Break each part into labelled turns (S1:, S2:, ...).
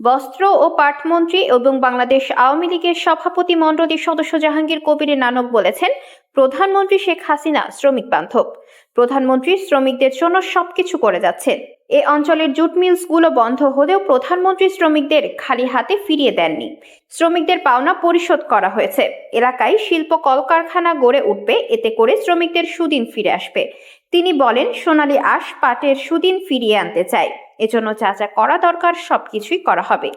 S1: বস্ত্র ও পাটমন্ত্রী এবং বাংলাদেশ আওয়ামী লীগের সভাপতি মণ্ডলীর সদস্য জাহাঙ্গীর কবির নানক বলেছেন, প্রধানমন্ত্রী শেখ হাসিনা শ্রমিক বান্ধব। প্রধানমন্ত্রী শ্রমিকদের জন্য সবকিছু করে যাচ্ছেন এ অঞ্চলের জুট মিলসগুলো বন্ধ হলেও প্রধানমন্ত্রী শ্রমিকদের খালি হাতে ফিরিয়ে দেননি। শ্রমিকদের পাওনা পরিশোধ করা হয়েছে। এলাকায় শিল্প কলকারখানা গড়ে উঠবে, এতে করে শ্রমিকদের সুদিন ফিরে আসবে। তিনি বলেন, সোনালী আঁশ পাটের সুদিন ফিরিয়ে আনতে চায় এজন্য যা যা করা দরকার সবকিছুই করা হবে।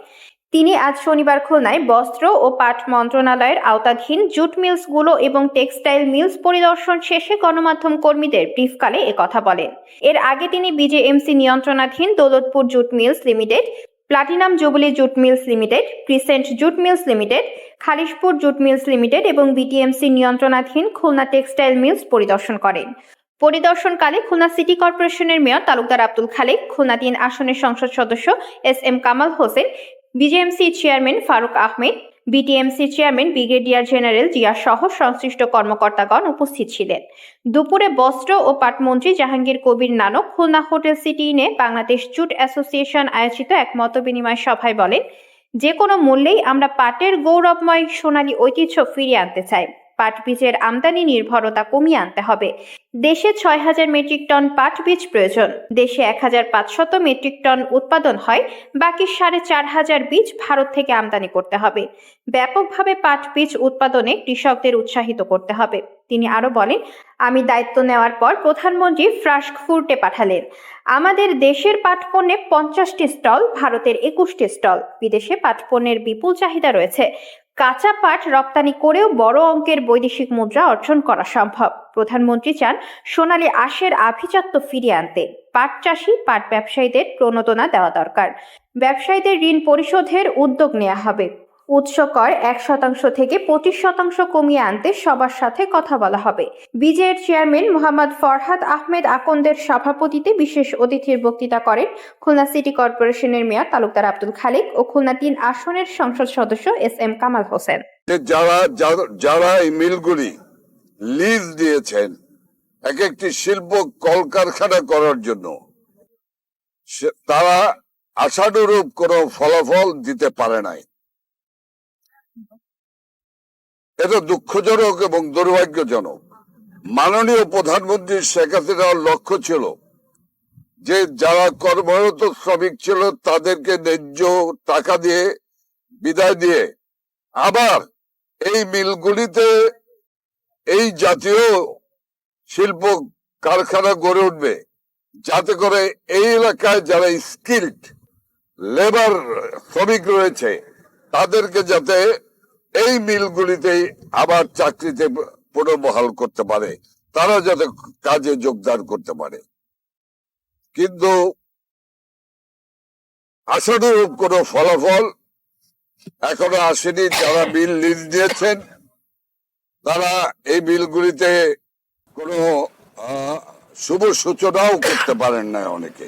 S1: তিনি আজ শনিবার খুলনায় বস্ত্র ও পাট মন্ত্রণালয়ের আওতাধীন জুট মিলসগুলো এবং টেক্সটাইল মিলস পরিদর্শন শেষে গণমাধ্যম কর্মীদের ব্রিফকালে একথা বলেন। এর আগে তিনি BJMC নিয়ন্ত্রণাধীন Daulatpur jute mills limited, platinum jubilee jute mills limited, crescent jute mills limited, Khalishpur jute mills limited এবং বিটিএমসি নিয়ন্ত্রণাধীন খুলনা টেক্সটাইল মিলস পরিদর্শন করেন। পরিদর্শনকালে খুলনা সিটি কর্পোরেশনের মেয়র তালুকদার আব্দুল খালেক, খুলনা তিন আসনের সংসদ সদস্য S M Kamal Hossain, BJMC chairman Faruk Ahmed, BTMC chairman brigadier general Zia সহ সংশ্লিষ্ট কর্মকর্তাগণ উপস্থিত ছিলেন। দুপুরে বস্ত্র ও পাটমন্ত্রী জাহাঙ্গীর কবির নানক খুলনা হোটেল সিটি ইনে বাংলাদেশ জুট অ্যাসোসিয়েশন আয়োজিত এক মতবিনিময় সভায় বলেন, যে কোনো মূল্যেই আমরা পাটের গৌরবময় সোনালী ঐতিহ্য ফিরিয়ে আনতে চাই। পাট বীজের আমদানি নির্ভরতা কমিয়ে আনতে হবে। দেশে ছয় হাজার মেট্রিক টন পাট বীজ প্রয়োজন। দেশে এক হাজার পাঁচশত মেট্রিক টন উৎপাদন হয়। বাকি সাড়ে চার হাজার বীজ ভারত থেকে আমদানি করতে হবে। ব্যাপকভাবে পাট বীজ উৎপাদনে কৃষকদের উৎসাহিত করতে হবে। তিনি আরও বলেন, আমি দায়িত্ব নেওয়ার পর প্রধানমন্ত্রী ফ্রাস্কফুর্টে পাঠালেন। আমাদের দেশের পাট পণ্যে পঞ্চাশটি স্টল, ভারতের একুশটি স্টল। বিদেশে পাট পণ্যের বিপুল চাহিদা রয়েছে। কাঁচা পাট রপ্তানি করেও বড় অঙ্কের বৈদেশিক মুদ্রা অর্জন করা সম্ভব। প্রধানমন্ত্রী চান সোনালি আশের আভিজাত্য ফিরিয়ে আনতে। পাট চাষি, পাট ব্যবসায়ীদের প্রণোদনা দেওয়া দরকার। ব্যবসায়ীদের ঋণ পরিশোধের উদ্যোগ নেওয়া হবে। উৎস কর এক শতাংশ থেকে পঁচিশ শতাংশ কমিয়ে আনতে সবার সাথে কথা বলা হবে। বিজেএর চেয়ারম্যান মোহাম্মদ ফরহাদ আহমেদ আকন্দের সভাপতিতে বিশেষ অতিথির বক্তৃতা করেন খুলনা সিটি কর্পোরেশনের মেয়র তালুকদার আব্দুল খালেক ও খুলনা তিন আসনের সংসদ সদস্য এস এম কামাল হোসেন।
S2: যারা যারা এই মিলগুলি লিজ দিয়েছেন এক একটি শিল্প কলকারখানা করার জন্য তারা আশানুরূপ কোনো ফলাফল দিতে পারে নাই। এটা দুঃখজনক এবং দুর্ভাগ্যজনক। মাননীয় প্রধানমন্ত্রী শেখ হাসিনার লক্ষ্য ছিল যে যারা কর্মরত শ্রমিক ছিল তাদেরকে ন্যায্য টাকা দিয়ে বিদায় দিয়ে আবার এই মিলগুলিতে এই জাতীয় শিল্প কারখানা গড়ে উঠবে। যাতে করে এই এলাকায় যারা স্কিল্ড লেবার শ্রমিক রয়েছে, তাদেরকে যাতে এই মিলগুলিতে আবার চাকরিতে পুনর্বহাল করতে পারে। তারা যাতে কাজে যোগদান করতে পারে। কিন্তু আশানুরূপ কোনো ফলাফল এখনও আসেনি। যারা বিল লিজ দিয়েছেন তারা এই বিলগুলিতে কোনো শুভ সূচনাও করতে পারেন না অনেকে।